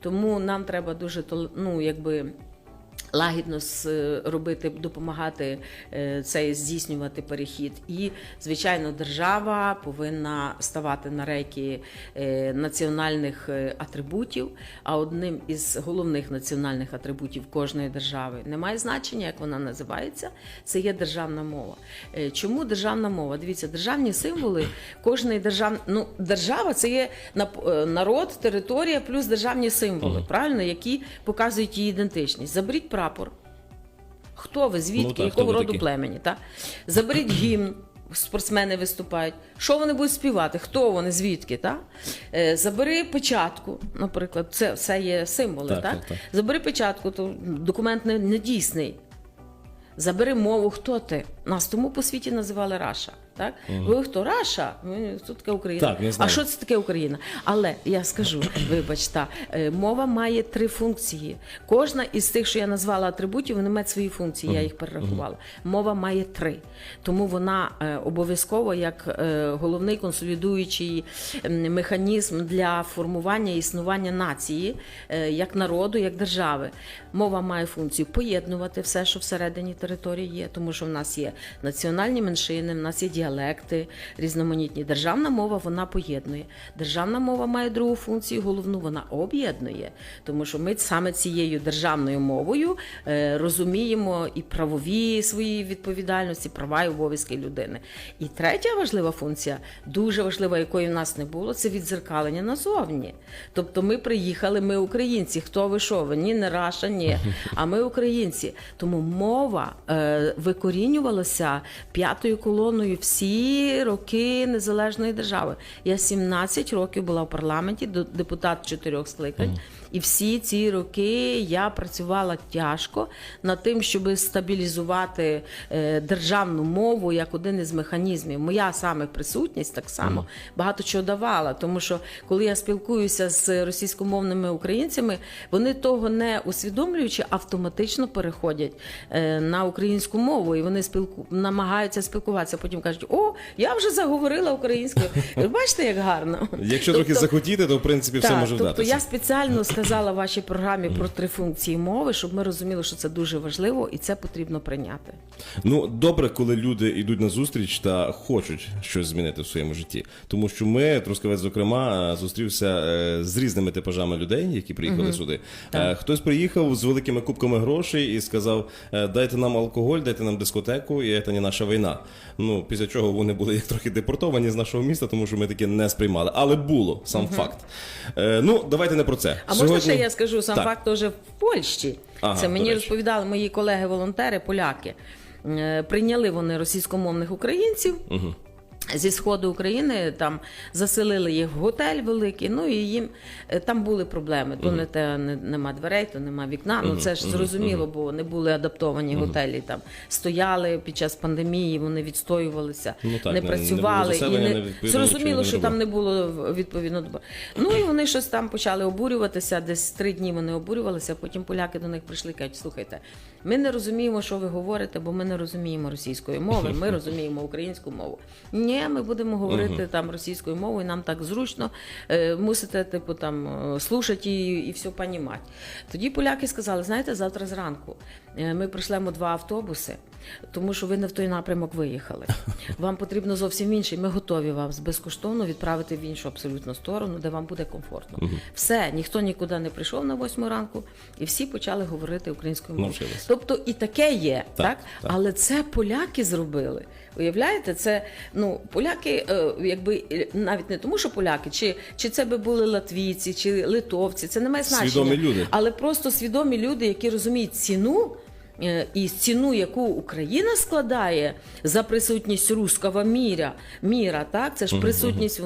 Тому нам треба дуже ну, якби. Лагідно е, робити, допомагати е, цей здійснювати перехід. І, звичайно, держава повинна ставати на рейки е, національних атрибутів. А одним із головних національних атрибутів кожної держави немає значення, як вона називається. Це є державна мова. Чому державна мова? Дивіться, державні символи кожної держав... ну, держава це є народ, територія плюс державні символи, правильно, які показують її ідентичність. Заберіть прапор. Хто ви, звідки, Ну, так, якого роду такі? племені? Так? Заберіть гімн. Спортсмени виступають. Що вони будуть співати? Хто вони, звідки? Так? Е, забери печатку, наприклад, це все є символи. Так, Так, так, так. Забери печатку, то документ не, не. Забери мову, хто ти? Нас тому по світі називали Раша. Так? Ви хто Раша? Хто таке Україна? Так, я а що це таке Україна? Але я скажу, вибач, та, е, мова має три функції. Кожна із тих, що я назвала атрибутів, вони мають свої функції, я їх перерахувала. Мова має три. Тому вона е, обов'язково як е, головний консолідуючий механізм для формування існування нації, як народу, як держави. Мова має функцію поєднувати все, що всередині території є, тому що в нас є національні меншини, в нас є діалекти різноманітні. Державна мова вона поєднує. Державна мова має другу функцію, головну вона об'єднує, тому що ми саме цією державною мовою е, розуміємо і правові свої відповідальності, права і обов'язки людини. І третя важлива функція, дуже важлива, якої в нас не було, це відзеркалення назовні. Тобто ми приїхали, ми українці. Хто ви що? Ви ні, не Раша, ні. А ми українці. Тому мова е, викорінювалася п'ятою колоною всі роки незалежної держави. Я 17 років була в парламенті, депутат чотирьох скликань. І всі ці роки я працювала тяжко над тим, щоб стабілізувати е, державну мову як один із механізмів. Моя саме присутність так само багато чого давала. Тому що коли я спілкуюся з російськомовними українцями, вони того не усвідомлюючи, автоматично переходять е, на українську мову, і вони спілку намагаються спілкуватися. Потім кажуть: О, я вже заговорила українською. Бачите, як гарно. Якщо трохи Тобто- захотіти, то в принципі все так, може тобто вдатися. я спеціально сказала вашій програмі про три функції мови, щоб ми розуміли, що це дуже важливо і це потрібно прийняти. Ну добре, коли люди йдуть на зустріч та хочуть щось змінити в своєму житті. Тому що ми, Трускавець, зокрема, е, зустрівся е, з різними типажами людей, які приїхали сюди. Е, Хтось приїхав з великими кубками грошей і сказав: дайте нам алкоголь, дайте нам дискотеку, і це не наша війна. Ну після чого вони були як трохи депортовані з нашого міста, тому що ми таке не сприймали. Але було сам факт. Е, Ну давайте не про це. А можна ще я скажу сам Так. факт теж в Польщі. Ага, це мені розповідали мої колеги-волонтери, поляки. Е, Прийняли вони російськомовних українців. Зі сходу України там заселили їх в готель великий. Ну і їм е, там були проблеми. То не те не, нема дверей, то нема вікна. Ну це ж зрозуміло, бо не були адаптовані готелі. Там стояли під час пандемії, вони відстоювалися, Ну так, не не- не працювали заселення, і не не зрозуміло, що робили. там не було відповідно. Ну і вони щось там почали обурюватися. Десь три дні вони обурювалися. Потім поляки до них прийшли кажуть, слухайте, ми не розуміємо, що ви говорите, бо ми не розуміємо російської мови. Ми розуміємо українську мову. Ні, ми будемо говорити там російською мовою. Нам так зручно. Е, мусите, типу, там е, слушати і, і все понімати. Тоді поляки сказали: знаєте, завтра зранку ми прийшлемо два автобуси, тому що ви не в той напрямок виїхали. Вам потрібно зовсім інший. Ми готові вас безкоштовно відправити в іншу абсолютно сторону, де вам буде комфортно. Все, ніхто нікуди не прийшов на восьму ранку, і всі почали говорити українською мовою. Навчились. Тобто і таке є, Так, так, так. але це поляки зробили. Уявляєте, це ну поляки, е, якби е, навіть не тому, що поляки, чи, чи це би були латвійці, чи литовці, це не має значення. Свідомі люди. Але просто свідомі люди, які розуміють ціну. Е, І ціну, яку Україна складає за присутність руского міра, міра, так це ж присутність е,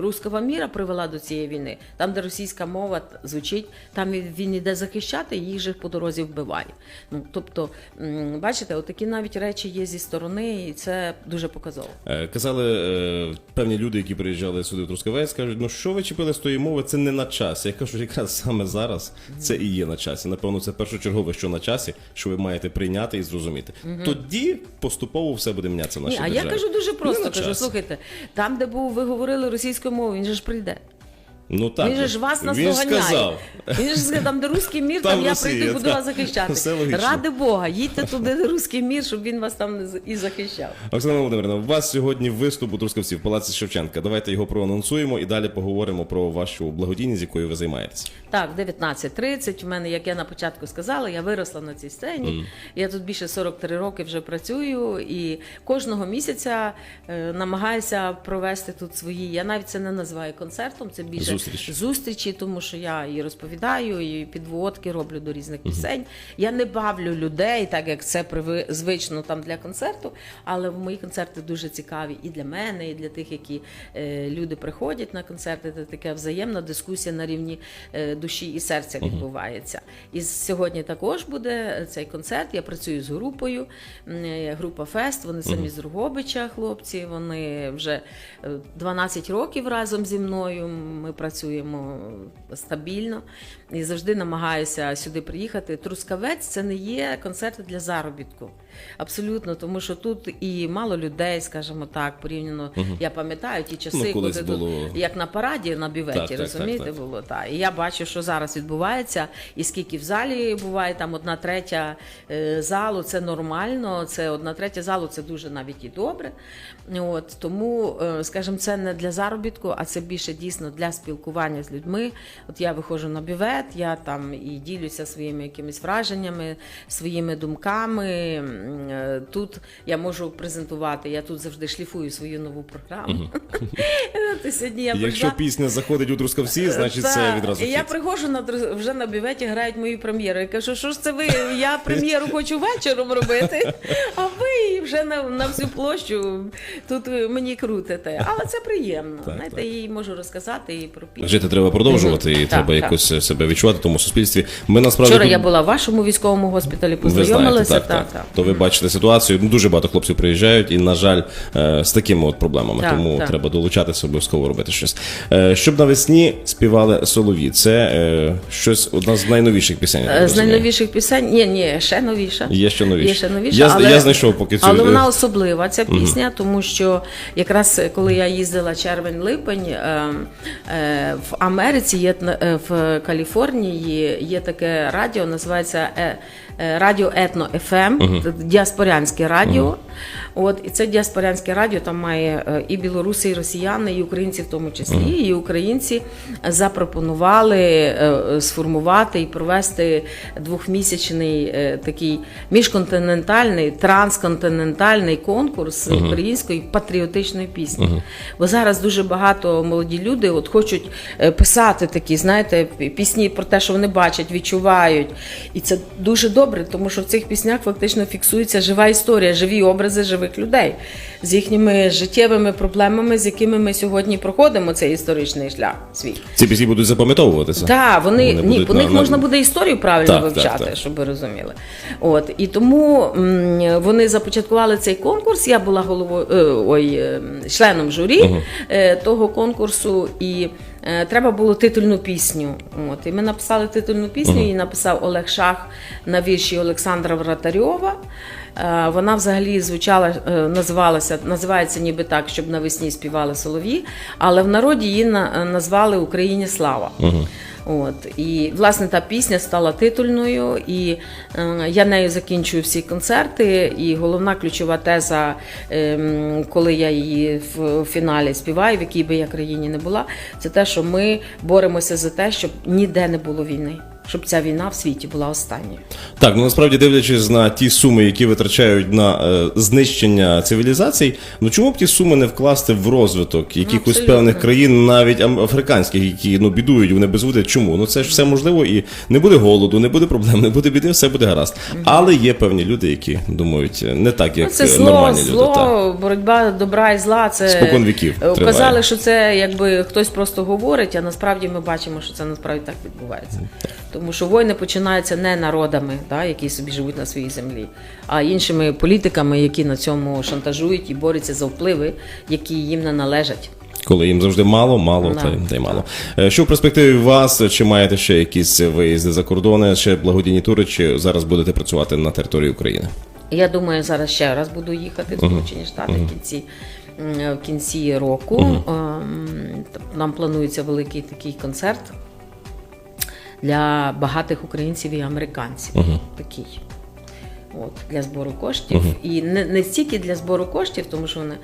руского міра привела до цієї війни. Там, де російська мова звучить, там він, іде захищати, їх же по дорозі вбиває. Ну тобто, бачите, отакі навіть речі є зі сторони, і це дуже показово. Е, Казали певні люди, які приїжджали сюди в Трускавець, кажуть, ну що ви чіпили з тої мови, це не на часі. Я кажу, якраз саме зараз це і є на часі. Напевно, це першочергове, що на часі, що ви маєте прийняти і зрозуміти. Тоді поступово все буде мінятися в нашій Ні, а державі. я кажу дуже Не просто. Кажу, слухайте, там, де був ви говорили російською мовою, він же ж прийде. Ну так. Він же ж вас наздоганяє. сказав. Він ж сказав, там де руський мір, Там там, я Росія, прийду, буду вас захищати. Все логічно. Ради Бога, їдьте туди, де руський мір, щоб він вас там і захищав. Оксана Володимирівна, у вас сьогодні виступ у Трускавці в Палаці Шевченка. Давайте його проанонсуємо і далі поговоримо про вашу благодійність, якою ви займаєтесь. Так, 19.30. У мене, як я на початку сказала, я виросла на цій сцені. Я тут більше 43 роки вже працюю і кожного місяця е, намагаюся провести тут свої. Я навіть це не називаю концертом, це більше Зустріч. зустрічі, тому що я і розповідаю, і підводки роблю до різних пісень. Я не бавлю людей, так як це приви- звично там для концерту, але мої концерти дуже цікаві і для мене, і для тих, які е, люди приходять на концерти. Це така взаємна дискусія на рівні е, душі і серця відбувається. І сьогодні також буде цей концерт. Я працюю з групою. е, Група Фест. Вони самі з Другобича, хлопці. Вони вже е, 12 років разом зі мною. Ми працюємо стабільно і завжди намагаюся сюди приїхати. Трускавець це не є концерти для заробітку. Абсолютно, тому що тут і мало людей, скажімо так, порівняно. Я пам'ятаю ті часи, Ну, коли було. тут, як на параді на бюветі, Так, так, розумієте, так, так. було так. І я бачу, що зараз відбувається, і скільки в залі буває, там одна третя е, залу, це нормально. Це одна третя залу, це дуже навіть і добре. От тому, е, скажімо, це не для заробітку, а це більше дійсно для спілкування з людьми. От я виходжу на бювет, я там і ділюся своїми якимись враженнями, своїми думками. Е, Тут я можу презентувати. Я тут завжди шліфую свою нову програму. Сьогодні я Якщо пісня заходить у Трускавці, значить це відразу я приходжу на вже на бюветі, грають мою прем'єру. Я кажу, що ж це ви? Я прем'єру хочу вечором робити, а ви вже на, на всю площу тут мені крутите. Але це приємно. Знаєте, я їй можу розказати і про пісню. Жити треба продовжувати, і Так, треба так. якось себе відчувати в тому суспільстві. Ми насправді Вчора я була в вашому військовому госпіталі, знаєте, познайомилися. так, так, То ви бачите ситуацію. Дуже багато хлопців приїжджають, і, на жаль, е, з такими от проблемами. Так, Тому так. треба долучатися, обов'язково робити щось. Е, Щоб навесні співали солові. Це е, щось одна з найновіших пісень. Е, З найновіших пісень, ні, ні, ще новіша. Є ще новіше. Є ще новіша, Я, але, я знайшов поки цю. Але вона особлива, ця пісня, тому що якраз е, коли я їздила червень-липень, е, е, в Америці є е, в Каліфорнії є таке радіо, називається е, Радіо Етно ФМ, діаспорянське радіо. От, і це діаспорянське радіо там має е, і білоруси, і росіяни, і українці в тому числі. І українці запропонували е, е, сформувати і провести двохмісячний е, такий міжконтинентальний, трансконтинентальний конкурс української патріотичної пісні. Бо зараз дуже багато молоді люди от хочуть е, писати такі, знаєте, пісні про те, що вони бачать, відчувають. І це дуже добре, тому що в цих піснях фактично фіксується жива історія, живі образи живих людей з їхніми життєвими проблемами, з якими ми сьогодні проходимо цей історичний шлях свій. Ці пісні будуть запам'ятовуватися. Так, вони, Вони ні, по на- них на- можна буде історію правильно Так, так, вивчати, так. щоб ви розуміли. От і тому м, вони започаткували цей конкурс. Я була головою е, ой, е, членом журі е, того конкурсу, і треба було титульну пісню. От і ми написали титульну пісню. Її написав Олег Шах на вірші Олександра Вратарьова. Е, Вона взагалі звучала, е, називалася, називається ніби так, щоб навесні співали солов'ї, але в народі її на- назвали Україні слава. От і власне та пісня стала титульною, і е, я нею закінчую всі концерти. І головна ключова теза, ем, коли я її в фіналі співаю, в якій би я країні не була, це те, що ми боремося за те, щоб ніде не було війни, щоб ця війна в світі була останньою. Так, ну насправді дивлячись на ті суми, які витрачають на е, знищення цивілізацій, ну чому б ті суми не вкласти в розвиток якихось абсолютно. певних країн, навіть африканських, які ну бідують, вони безводять. Чому? Ну це ж все можливо, і не буде голоду, не буде проблем, не буде біди, все буде гаразд. Але є певні люди, які думають е, не так, як Ну, це зло, нормальні зло, люди. Так. боротьба добра і зла. Це Спокон віків Е, триває. Казали, що це якби хтось просто говорить, а насправді ми бачимо, що це насправді так відбувається. Тому що війни починаються не народами, да, які собі живуть на своїй землі, а іншими політиками, які на цьому шантажують і борються за впливи, які їм не належать. Коли їм завжди мало, мало Да. та, й- та й мало. Е, Що в перспективі вас? Чи маєте ще якісь виїзди за кордони, ще благодійні тури, чи зараз будете працювати на території України? Я думаю, зараз ще раз буду їхати в Сполучені Штати в кінці в кінці року. Ем, т- Нам планується великий такий концерт для багатих українців і американців. Такий. От, для збору коштів. І не, не стільки для збору коштів, тому що вони,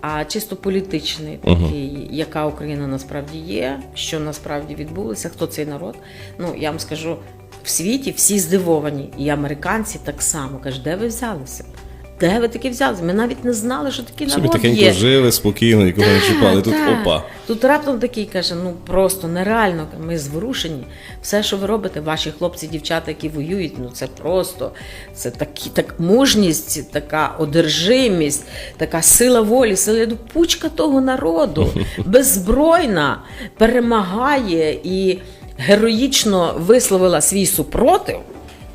а чисто політичний такий, яка Україна насправді є, що насправді відбулося, хто цей народ. Ну, я вам скажу, в світі всі здивовані, і американці так само кажуть, де ви взялися? Де ви таки взялися? Ми навіть не знали, що Собі народ тихенько є. жили, спокійно, нікого не чіпали. Тут Так. опа. Тут раптом такий каже: ну просто нереально. Ми зворушені. Все, що ви робите, ваші хлопці, дівчата, які воюють, ну це просто це такі, так мужність, така одержимість, така сила волі, сила пучка того народу, беззбройна, перемагає і героїчно висловила свій супротив.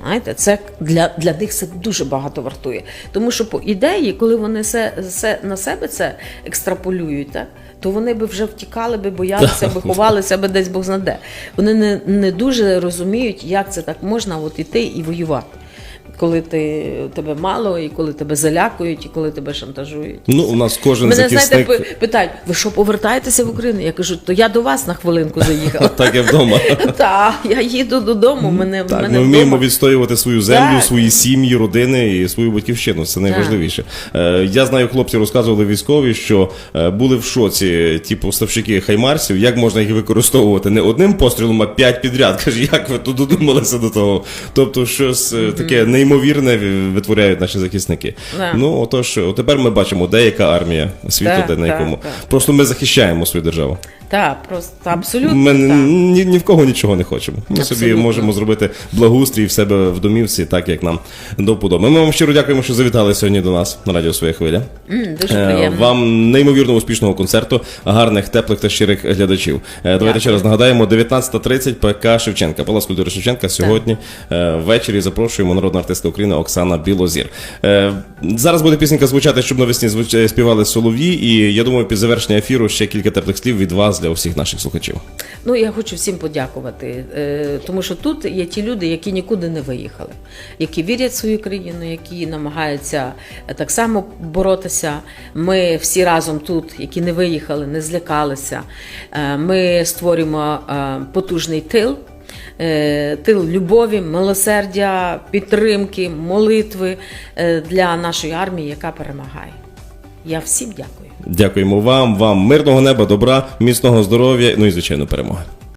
Знаєте, це для, для них це дуже багато вартує. Тому що по ідеї, коли вони все, все на себе це екстраполюють, так, то вони би вже втікали, би боялися, би ховалися би десь Бог знаде. Вони не, не дуже розуміють, як це так можна от іти і воювати. Коли ти, тебе мало, і коли тебе залякують, і коли тебе шантажують. Ну, у нас кожен Мене захисник. знаєте, питають: ви що повертаєтеся в Україну? Я кажу, то я до вас на хвилинку заїхала. Так як вдома. Так, я їду додому. Мене Так, ми вміємо відстоювати свою землю, свої сім'ї, родини і свою батьківщину. Це найважливіше. Е, Я знаю, хлопці розказували військові, що е, були в шоці ті поставщики хаймарсів, як можна їх використовувати не одним пострілом, а п'ять підряд. Каже, як ви тут додумалися до того? Тобто, щось е, таке неймовірне витворяють наші захисники. Да. Ну отож, от тепер ми бачимо, де яка армія світу, да, де на якому якому. да. Просто ми захищаємо свою державу. Так, просто абсолютно. Ми так. ні, ні в кого нічого не хочемо. Ми собі можемо зробити благоустрій в себе в домівці, так як нам до вподоби. Ми вам щиро дякуємо, що завітали сьогодні до нас на радіо Своя хвиля. М, дуже Е, приємно. Вам неймовірно успішного концерту, гарних, теплих та щирих глядачів. Е, Давайте Дякую. ще раз нагадаємо: 19.30 ПК Шевченка. Палац культури Шевченка сьогодні е, ввечері запрошуємо народна артистка України Оксана Білозір. Е, Зараз буде пісенька звучати, щоб навесні звуч- співали солов'ї. І я думаю, під завершення ефіру ще кілька теплих слів від вас для усіх наших слухачів. Ну, я хочу всім подякувати, е, тому що тут є ті люди, які нікуди не виїхали, які вірять в свою країну, які намагаються е, так само боротися. Ми всі разом тут, які не виїхали, не злякалися. Е, Ми створюємо потужний тил. Тил любові, милосердя, підтримки, молитви для нашої армії, яка перемагає. Я всім дякую. Дякуємо вам, вам мирного неба, добра, міцного здоров'я, ну і звичайно перемоги.